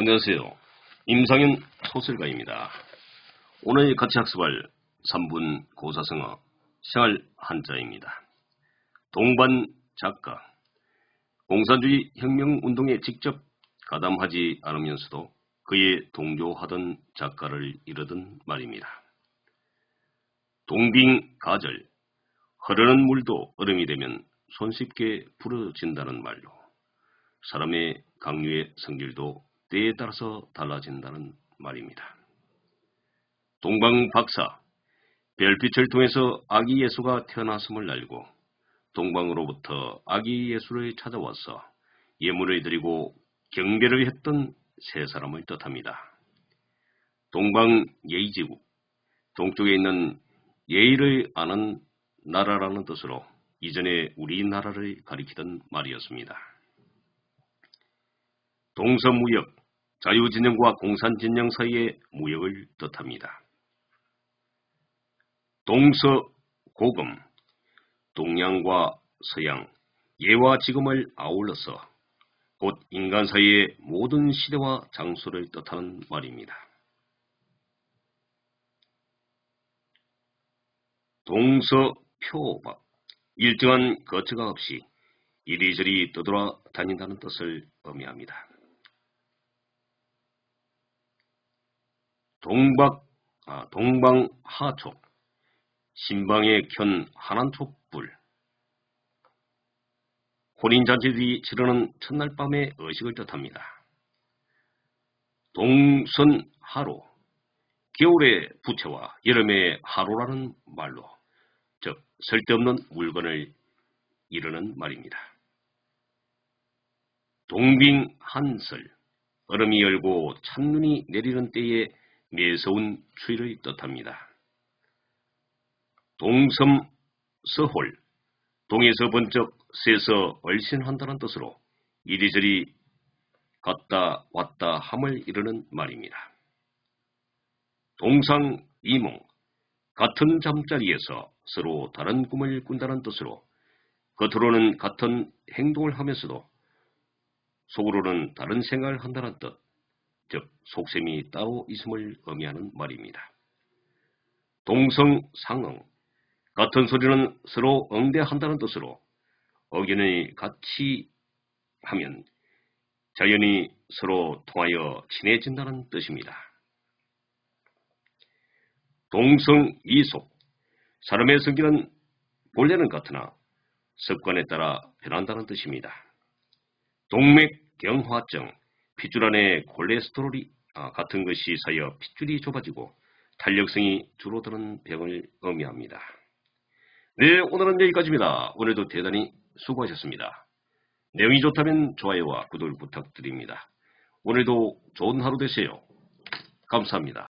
안녕하세요. 임상현 소설가입니다. 오늘 같이 학습할 3분 고사성어 생활 한자입니다. 동반 작가 공산주의 혁명운동에 직접 가담하지 않으면서도 그에 동조하던 작가를 이르던 말입니다. 동빙 가절 흐르는 물도 얼음이 되면 손쉽게 부러진다는 말로 사람의 강류의 성질도 때에 따라서 달라진다는 말입니다. 동방 박사 별빛을 통해서 아기 예수가 태어났음을 알고 동방으로부터 아기 예수를 찾아와서 예물을 드리고 경배를 했던 세 사람을 뜻합니다. 동방 예의지국 동쪽에 있는 예의를 아는 나라라는 뜻으로 이전에 우리나라를 가리키던 말이었습니다. 동서무역, 자유진영과 공산진영 사이의 무역을 뜻합니다. 동서 고금, 동양과 서양, 예와 지금을 아울러서 곧 인간 사이의 모든 시대와 장소를 뜻하는 말입니다. 동서표박, 일정한 거처가 없이 이리저리 떠돌아 다닌다는 뜻을 의미합니다. 동박, 아, 동방하촉, 신방에 켠 하난촉불, 혼인잔치들이 치르는 첫날 밤의 의식을 뜻합니다. 동선하로, 겨울의 부채와 여름의 하로라는 말로, 즉 쓸데없는 물건을 이르는 말입니다. 동빙한설, 얼음이 열고 찬눈이 내리는 때에 매서운 추위를 뜻합니다. 동섬 서홀, 동에서 번쩍 새서 얼씬한다는 뜻으로 이리저리 갔다 왔다 함을 이르는 말입니다. 동상 이몽, 같은 잠자리에서 서로 다른 꿈을 꾼다는 뜻으로 겉으로는 같은 행동을 하면서도 속으로는 다른 생각을 한다는 뜻, 즉 속셈이 따로 있음을 의미하는 말입니다. 동성상응, 같은 소리는 서로 응대한다는 뜻으로 의견이 같이 하면 자연히 서로 통하여 친해진다는 뜻입니다. 동성이속, 사람의 성질은 본래는 같으나 습관에 따라 변한다는 뜻입니다. 동맥경화증, 핏줄 안에 콜레스테롤이 아, 같은 것이 쌓여 핏줄이 좁아지고 탄력성이 줄어드는 병을 의미합니다. 네, 오늘은 여기까지입니다. 오늘도 대단히 수고하셨습니다. 내용이 좋다면 좋아요와 구독을 부탁드립니다. 오늘도 좋은 하루 되세요. 감사합니다.